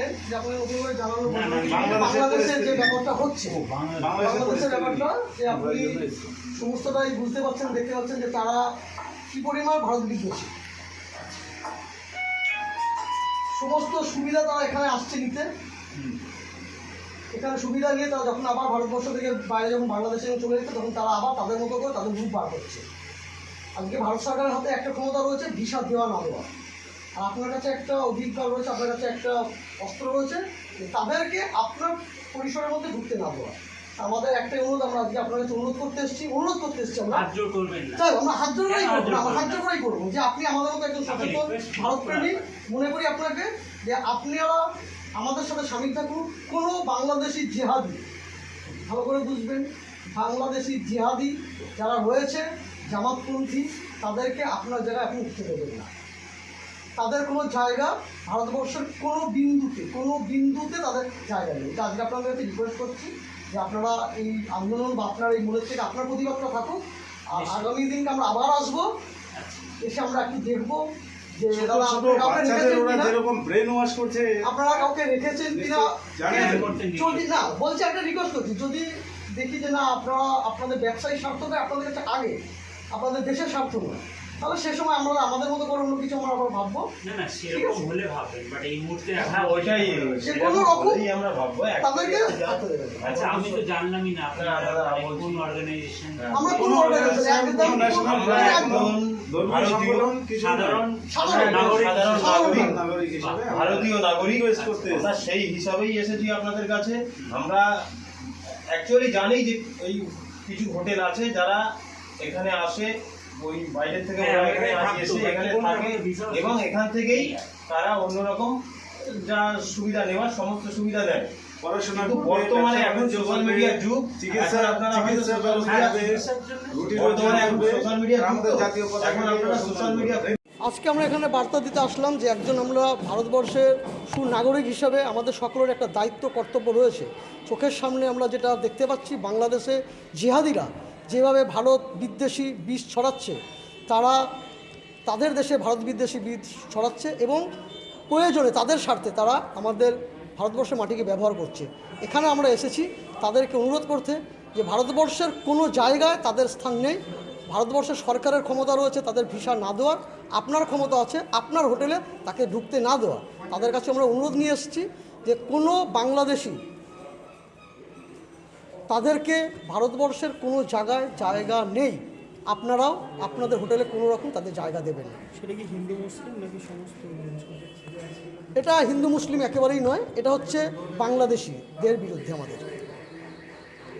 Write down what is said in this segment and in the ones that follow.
জানেন যে আপনি নতুন জানানো না, না, বাংলাদেশের যে ব্যাপারটা হচ্ছে বাংলাদেশের বাংলাদেশের ব্যাপারটা যে আপনি সমস্তটাই বুঝতে পারছেন দেখতে পাচ্ছেন যে তারা কি পরিমাণ ভারত বিদ্বেষী সমস্ত সুবিধা তারা এখানে আসছে নিতে। এখানে সুবিধা নিয়ে তারা যখন আবার ভারতবর্ষ থেকে বাইরে যখন বাংলাদেশে চলে যেত তখন তারা আবার তাদের মতো করে তাদের রূপ বার করছে। আজকে ভারত সরকারের হাতে একটা ক্ষমতা রয়েছে ভিসা দেওয়া না দেওয়া। আর আপনার কাছে একটা অধিকার রয়েছে আপনার কাছে একটা অস্ত্র রয়েছে তাদেরকে আপনার পরিসরের মধ্যে ঢুকতে না দেওয়া আমাদের একটাই অনুরোধ আমরা আজকে আপনার কাছে অনুরোধ করতে এসেছি অনুরোধ করতে এসেছি আমরা হাত জোর করবেন না তাই আমরা হাত জোড়াই হ্যাঁ, করব আমরা হাত। জোড়াই করব যে আপনি আমাদের মতো একজন সচেতন। ভারতপ্রেমী মনে করি আপনাকে যে আপনারা আমাদের সাথে সামিল থাকুন কোনো বাংলাদেশি জেহাদি ভালো করে বুঝবেন বাংলাদেশি জেহাদি যারা রয়েছে জামাতপন্থী তাদেরকে আপনার জায়গায় আপনি উঠতে দেবেন না তাদের কোনো জায়গা ভারতবর্ষের কোনো বিন্দুতে কোনো বিন্দুতে তাদের জায়গা নেই। তো আজকে আপনাদের কাছে রিকোয়েস্ট করছি যে আপনারা এই আন্দোলন বা আপনার এই মনের থেকে আপনার প্রতিবাদটা থাকুক। আর আগামী দিনকে আমরা আবার আসব এসে আমরা একটু দেখব যে দাদা ছোট আপনারা কাউকে রেখেছেন কিনা? ব্রেন ওয়াশ করছে আপনারা কাউকে রেখেছেন যদি না বলছি একটা রিকোয়েস্ট করছি যদি দেখি যে না আপনারা আপনাদের ব্যবসায়ী স্বার্থটা আপনাদের কাছে আগে আপনাদের দেশের স্বার্থ নয় তাহলে সে সময় আমরা আমাদের মতো করে অন্য কিছু আমরা আবার ভাববো? না না সেরকম হলে ভাববেন বাট এই মুহূর্তে হ্যাঁ ওইটাই সে কোনো রকম আমরা ভাববো তাদেরকে। আচ্ছা আমি তো জানলামই না আপনারা কোন অর্গানাইজেশন আমরা কোনো organization, একদম একদম ভারতীয় সাধারণ সাধারণ নাগরিক সাধারণ সাধারণ নাগরিক নাগরিক হিসেবে। আমরা ভারতীয় নাগরিক করতে সেই হিসাবেই এসেছি আপনাদের কাছে। আমরা অ্যাকচুয়ালি জানি যে এই কিছু হোটেল আছে যারা এখানে আসে ওই বাইরের থেকে হ্যাঁ, ওরা এখানে এখানে আগে থাকতো, এসে এখানে থাকে এবং এখান থেকেই তারা অন্যরকম যা সুবিধা নেওয়ার সমস্ত সুবিধা দেয়। পড়াশোনা বর্তমানে এখন সোশ্যাল মিডিয়ার যুগ চিকিৎসা আপনারা হয়তো চিকিৎসা social ব্যবস্থা media- হবে, রুটি বর্তমানে এখন সোশ্যাল মিডিয়ার যুগ আমাদের তো। জাতীয় এখন আপনারা সোশ্যাল মিডিয়া আজকে আমরা এখানে বার্তা দিতে আসলাম যে একজন আমরা ভারতবর্ষের সুনাগরিক হিসাবে আমাদের সকলের একটা দায়িত্ব কর্তব্য রয়েছে। চোখের সামনে আমরা যেটা দেখতে পাচ্ছি বাংলাদেশে জিহাদিরা যেভাবে ভারত বিদ্বেষী বীজ ছড়াচ্ছে, তারা তাদের দেশে ভারত বিদ্বেষী বীজ ছড়াচ্ছে এবং প্রয়োজনে তাদের স্বার্থে তারা আমাদের ভারতবর্ষের মাটিকে ব্যবহার করছে। এখানে আমরা এসেছি, তাদেরকে অনুরোধ করতে যে ভারতবর্ষের কোনো জায়গায় তাদের স্থান নেই, ভারতবর্ষের সরকারের ক্ষমতা রয়েছে তাদের ভিসা না দেওয়ার, আপনার ক্ষমতা আছে, আপনার হোটেলে তাকে ঢুকতে না দেওয়া তাদের কাছে আমরা অনুরোধ নিয়ে এসেছি যে কোনো বাংলাদেশি তাদেরকে ভারতবর্ষের কোনো জায়গায় জায়গা নেই। আপনারাও আপনাদের হোটেলে কোনো রকম তাদের জায়গা দেবেন না। সেটা কি হিন্দু মুসলিম নাকি সমস্ত এটা হিন্দু মুসলিম একেবারেই নয় এটা হচ্ছে বাংলাদেশিদের বিরুদ্ধে আমাদের।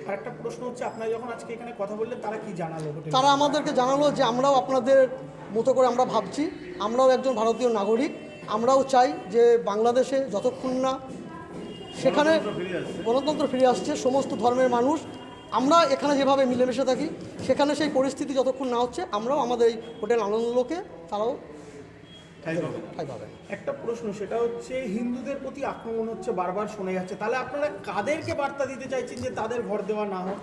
আর একটা প্রশ্ন হচ্ছে আপনারা যখন আজকে এখানে কথা বললেন তারা কি জানালো? তারা আমাদেরকে জানালো যে আমরাও আপনাদের মতো করে আমরা ভাবছি আমরাও একজন ভারতীয় নাগরিক আমরাও চাই যে বাংলাদেশে যতক্ষণ না সেখানে গণতন্ত্র ফিরে আসছে সমস্ত ধর্মের মানুষ। আমরা এখানে যেভাবে মিলেমিশে থাকি সেখানে সেই পরিস্থিতি যতক্ষণ না হচ্ছে আমরাও আমাদের এই হোটেল আনন্দলোকে তারাও একটা প্রশ্ন সেটা হচ্ছে হিন্দুদের প্রতি আক্রমণ হচ্ছে বারবার শোনা যাচ্ছে। তাহলে আপনারা কাদেরকে বার্তা দিতে চাইছেন যে তাদের ভর দেওয়া না হোক?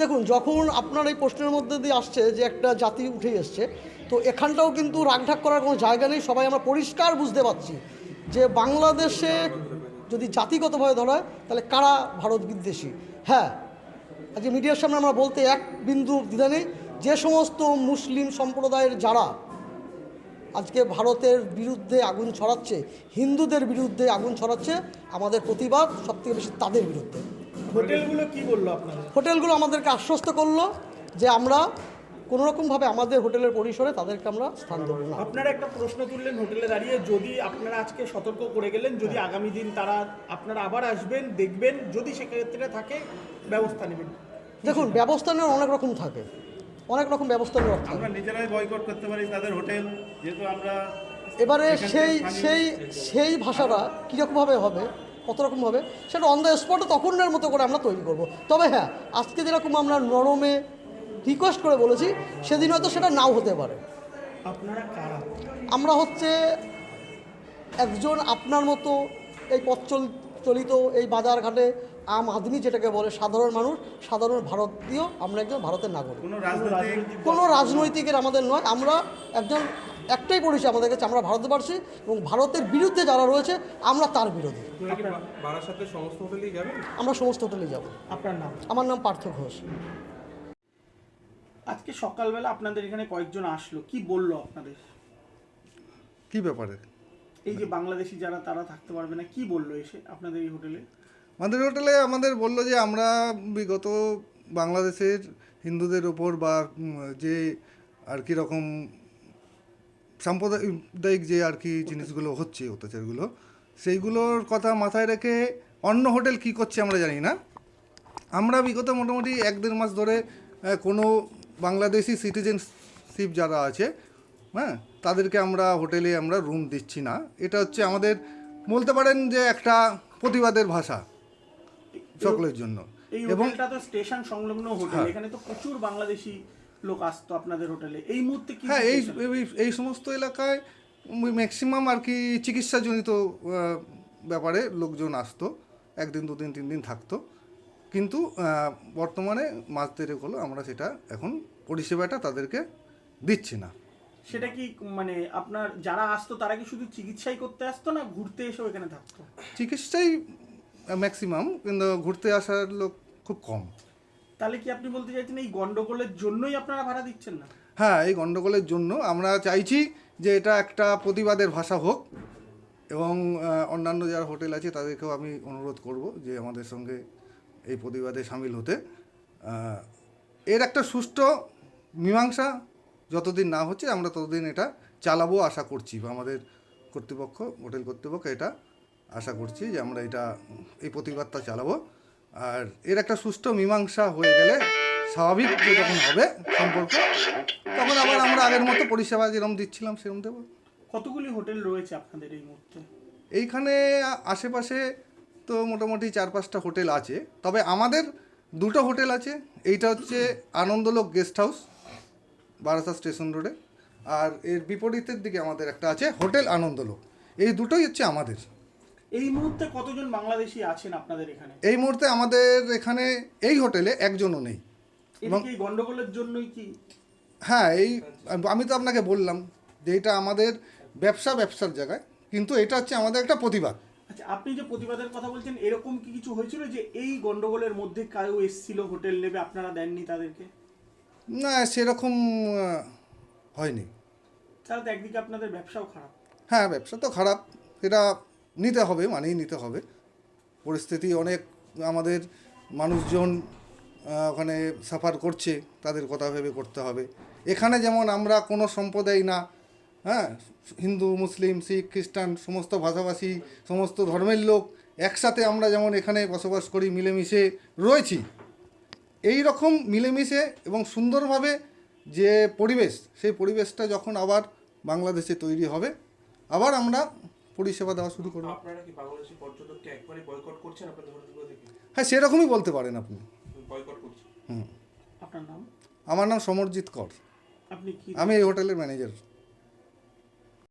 দেখুন যখন আপনার এই প্রশ্নের মধ্যে দিয়ে আসছে যে একটা জাতি উঠে এসছে তো এখানটাও কিন্তু রাগঢাক করার কোনো জায়গা নেই। সবাই আমরা পরিষ্কার বুঝতে পারছি যে বাংলাদেশে যদি জাতিগতভাবে ধরা হয় তাহলে কারা ভারত বিদ্বেষী? হ্যাঁ আজকে মিডিয়ার সামনে আমরা বলতে এক বিন্দু দ্বিধা নেই। যে সমস্ত মুসলিম সম্প্রদায়ের যারা আজকে ভারতের বিরুদ্ধে আগুন ছড়াচ্ছে হিন্দুদের বিরুদ্ধে আগুন ছড়াচ্ছে আমাদের প্রতিবাদ সবথেকে বেশি তাদের বিরুদ্ধে। হোটেলগুলো কি বলল আপনাদের হোটেলগুলো আমাদেরকে আশ্বস্ত করল যে আমরা কোনো রকমভাবে আমাদের হোটেলের পরিসরে তাদেরকে আমরা স্থান দেবো না। আপনারা একটা প্রশ্ন তুললেন হোটেলে দাঁড়িয়ে যদি আপনারা আজকে সতর্ক করে গেলেন যদি আগামী দিন তারা আপনারা আবার আসবেন দেখবেন যদি সেক্ষেত্রে থাকে ব্যবস্থা নেবেন। দেখুন ব্যবস্থা নেওয়ার অনেক রকম থাকে। অনেক রকম ব্যবস্থা নেওয়ার থাকে। আমরা নিজেরাই বয়কট করতে পারি তাদের হোটেল যেহেতু আমরা এবারে সেই সেই সেই ভাষাটা কীরকমভাবে হবে? কত রকম হবে সেটা অন দ্য স্পটে তখনের মতো করে আমরা তৈরি করব। তবে হ্যাঁ আজকে যেরকম আমরা নরমে রিকোয়েস্ট করে বলেছি সেদিন হয়তো সেটা নাও হতে পারে। আপনারা কারা? আমরা হচ্ছে একজন আপনার মতো এই পথ চল- চলিত এই বাজারঘাটে আম আদমি যেটাকে বলে সাধারণ মানুষ সাধারণ ভারতীয় আমরা একজন ভারতের নাগরিক। কোনো রাজনৈতিকের আমাদের নয় আমরা একজন একটাই পরিচয় আমাদের কাছে আমরা ভারতবর্ষী এবং ভারতের বিরুদ্ধে যারা রয়েছে আমরা তার বিরোধী। সমস্ত হোটেলেই আমরা সমস্ত হোটেলে যাব। আপনার নাম? আমার নাম পার্থ ঘোষ। আজকে সকালবেলা আপনাদের এখানে কয়েকজন আসলো। কি বলল আপনাদের? কি ব্যাপারে? এই যে বাংলাদেশি যারা তারা থাকতে পারবে না কি বলল এসে আপনাদের এই হোটেলে? আমাদের হোটেলে আমাদের বলল যে আমরা বিগত বাংলাদেশের হিন্দুদের ওপর বা যে আর কি রকম সাম্প্রদায়িক যে আর কি জিনিসগুলো হচ্ছে অত্যাচারগুলো সেইগুলোর কথা মাথায় রেখে অন্য হোটেল কি করছে আমরা জানি না। আমরা বিগত মোটামুটি এক দেড় মাস ধরে কোনো বাংলাদেশি সিটিজেনশিপ যারা আছে হ্যাঁ তাদেরকে আমরা হোটেলে আমরা রুম দিচ্ছি না। এটা হচ্ছে আমাদের বলতে পারেন যে একটা প্রতিবাদের ভাষা সকলের জন্য। এবং হোটেলটা তো স্টেশন সংলগ্ন হোটেল হ্যাঁ। এখানে তো প্রচুর বাংলাদেশি লোক আসতো আপনাদের হোটেলে। এই মুহূর্তে কি হ্যাঁ এই এই- সমস্ত এলাকায় ম্যাক্সিমাম আর কি চিকিৎসাজনিত ব্যাপারে লোকজন আসতো একদিন দুদিন তিন দিন থাকতো। কিন্তু বর্তমানে মাস দেড়েক হলো আমরা সেটা এখন পরিষেবাটা তাদেরকে দিচ্ছি না। সেটা কি মানে আপনার যারা আসতো তারা কি শুধু চিকিৎসাই করতে আসতো না ঘুরতে এসেও এখানে থাকতো? চিকিৎসাই ম্যাক্সিমাম কিন্তু ঘুরতে আসার লোক খুব কম। তাহলে কি আপনি বলতে চাইছেন এই গন্ডগোলের জন্যই আপনারা ভাড়া দিচ্ছেন না? হ্যাঁ এই গন্ডগোলের জন্য আমরা চাইছি যে এটা একটা প্রতিবাদের ভাষা হোক এবং অন্যান্য যারা হোটেল আছে তাদেরকেও আমি অনুরোধ করব যে আমাদের সঙ্গে এই প্রতিবাদে সামিল হতে এর একটা সুষ্ঠু মীমাংসা যতদিন না হচ্ছে আমরা ততদিন এটা চালাবো আশা করছি বা আমাদের কর্তৃপক্ষ হোটেল কর্তৃপক্ষ এটা আশা করছি যে আমরা এটা এই প্রতিবাদটা চালাবো। আর এর একটা সুষ্ঠু মীমাংসা হয়ে গেলে স্বাভাবিক যখন হবে সম্পর্ক তখন আবার আমরা আগের মতো পরিষেবা যেরকম দিচ্ছিলাম সেরকম দেবো। কতগুলি হোটেল রয়েছে আপনাদের এই মুহূর্তে? এইখানে আশেপাশে তো মোটামুটি চার পাঁচটা হোটেল আছে। তবে আমাদের দুটো হোটেল আছে। এইটা হচ্ছে Anandalok guest house Barasat station রোডে। আর এর বিপরীতের দিকে আমাদের একটা আছে হোটেল আনন্দলোক। এই দুটোই হচ্ছে আমাদের। এই মুহূর্তে কতজন বাংলাদেশি আছেন আপনাদের এখানে? এই মুহূর্তে আমাদের এখানে এই হোটেলে একজনও নেই। এবং এই গন্ডগোলের জন্যই কি? হ্যাঁ এই আমি তো আপনাকে বললাম যে এটা আমাদের ব্যবসা ব্যবসার জায়গায়। কিন্তু এটা হচ্ছে আমাদের একটা প্রতিবাদ। আপনি যে প্রতিবাদের কথা বলছেন এরকম কি কিছু হয়েছিল যে এই গন্ডগোলের মধ্যে কেউ এসেছিল হোটেল নেবে আপনারা দেননি তাদেরকে? না সেরকম হয়নি। তাহলে তো একদিকে আপনাদের ব্যবসাও খারাপ। হ্যাঁ ব্যবসা তো খারাপ। এটা নিতে হবে মানেই নিতে হবে। পরিস্থিতি অনেক আমাদের মানুষজন ওখানে সাফার করছে তাদের কথা ভেবে করতে হবে। এখানে যেমন আমরা কোনো সম্প্রদায় না হ্যাঁ হিন্দু মুসলিম শিখ খ্রিস্টান সমস্ত ভাষাভাষী সমস্ত ধর্মের লোক একসাথে আমরা যেমন এখানে বসবাস করি মিলেমিশে রয়েছি। এই রকম মিলেমিশে এবং সুন্দরভাবে যে পরিবেশ সেই পরিবেশটা যখন আবার বাংলাদেশে তৈরি হবে আবার আমরা পরিষেবা দেওয়া শুরু করব। আপনারা কি বাংলাদেশি পর্যটককে একবারে বয়কট করছেন? আপনাদের হোটেলগুলো থেকে হ্যাঁ সেরকমই বলতে পারেন আপনি। বয়কট করছেন। আপনার নাম? আমার নাম সমরজিৎ কর। আমি এই হোটেলের ম্যানেজার